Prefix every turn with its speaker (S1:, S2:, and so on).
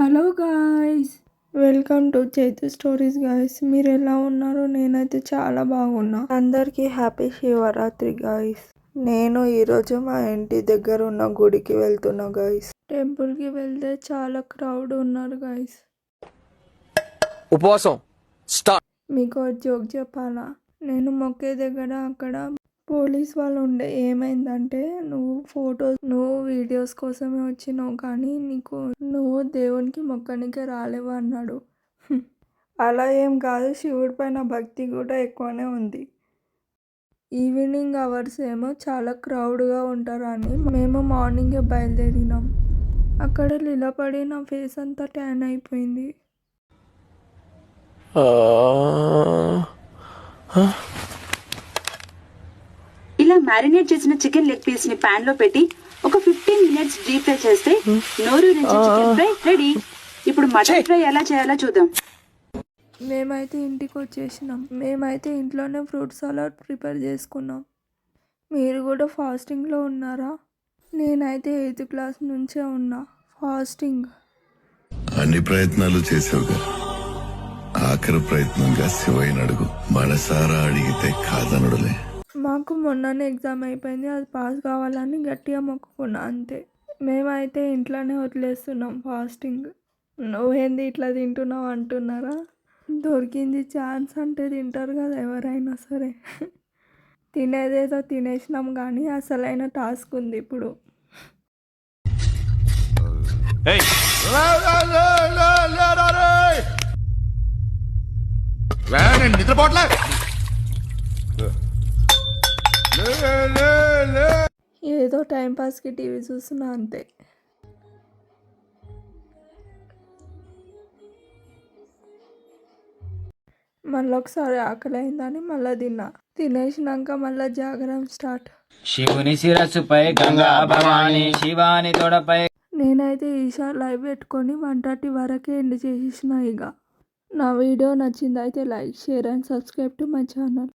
S1: Hello guys. Welcome to Chaitu stories guys. మీరు ఎలా ఉన్నారు? నేనైతే చాలా బాగున్నా. అందరికీ హ్యాపీ శివరాత్రి గాయ్స్. నేను ఈరోజు మా ఇంటి దగ్గర ఉన్న గుడికి వెళ్తున్నా గాయ్స్. టెంపుల్కి వెళ్తే చాలా క్రౌడ్ ఉన్నారు గాయ్స్.
S2: ఉపవాసం. స్టార్ట్.
S1: మీకు జోక్ చెప్పాలా? నేను మొక్కే దగ్గర అక్కడ పోలీస్ వాళ్ళు ఉండే ఏమైందంటే నువ్వు ఫొటోస్ నువ్వు వీడియోస్ కోసమే వచ్చినావు కానీ నీకు నువ్వు దేవునికి మొక్కనికే రాలేవు అన్నాడు. అలా ఏం కాదు శివుడి పైన భక్తి కూడా ఎక్కువనే ఉంది. ఈవినింగ్ అవర్స్ ఏమో చాలా క్రౌడ్గా ఉంటారని మేము మార్నింగే బయలుదేరినాం. అక్కడ నిలబడి నా ఫేస్ అంతా ట్యాన్ అయిపోయింది.
S3: ఇలా మ్యారినేట్ చేసిన చికెన్ లెగ్ పీస్ని పాన్లో పెట్టి ఒక ఫిఫ్టీన్ మినిట్స్ డీప్ ఫ్రై చేస్తే నోరు చికెన్ ఫ్రై రెడీ ఇప్పుడు మటన్ ఫ్రై ఎలా చేయాలో చూద్దాం.
S1: మేమైతే ఇంటికి వచ్చేసినాం. మేమైతే ఇంట్లోనే ఫ్రూట్ సలాడ్ ప్రిపేర్ చేసుకున్నాం. మీరు కూడా ఫాస్టింగ్లో ఉన్నారా? నేనైతే ఎయిత్ క్లాస్ నుంచే ఉన్నా. ఫాస్టింగ్
S4: అన్ని ప్రయత్నాలు చేసావుగా ఆఖరి ప్రయత్నంగా శివయ్యని అడుగు. మనసారా అడిగితే కాదనడులే.
S1: మాకు మొన్ననే ఎగ్జామ్ అయిపోయింది అది పాస్ కావాలని గట్టిగా మొక్కుకున్నా అంతే. మేమైతే ఇంట్లోనే వదిలేస్తున్నాం ఫాస్టింగ్. నువ్వేంది ఇట్లా తింటున్నావు అంటున్నారా? దొరికింది ఛాన్స్ అంటే తింటారు కదా ఎవరైనా సరే. తినేదేదో తినేసినాం కానీ అసలైన టాస్క్ ఉంది ఇప్పుడు.
S4: నిద్రపోట్లే
S1: ఏదో టైంపాస్కి టీవీ చూస్తున్నా అంతే. మళ్ళీ ఒకసారి ఆకలి అయిందని మళ్ళీ తిన్నా. తినేసినాక మళ్ళీ జాగరం స్టార్ట్.
S5: శివుని శిరస్సుపై గంగా భవాని శివాని తొడపై
S1: నేనైతే ఈషా లైవ్ పెట్టుకొని వన్ థర్టీ వరకే ఎండ్ చేసేసిన ఇక నా వీడియో నచ్చింది అయితే like share and subscribe to my channel.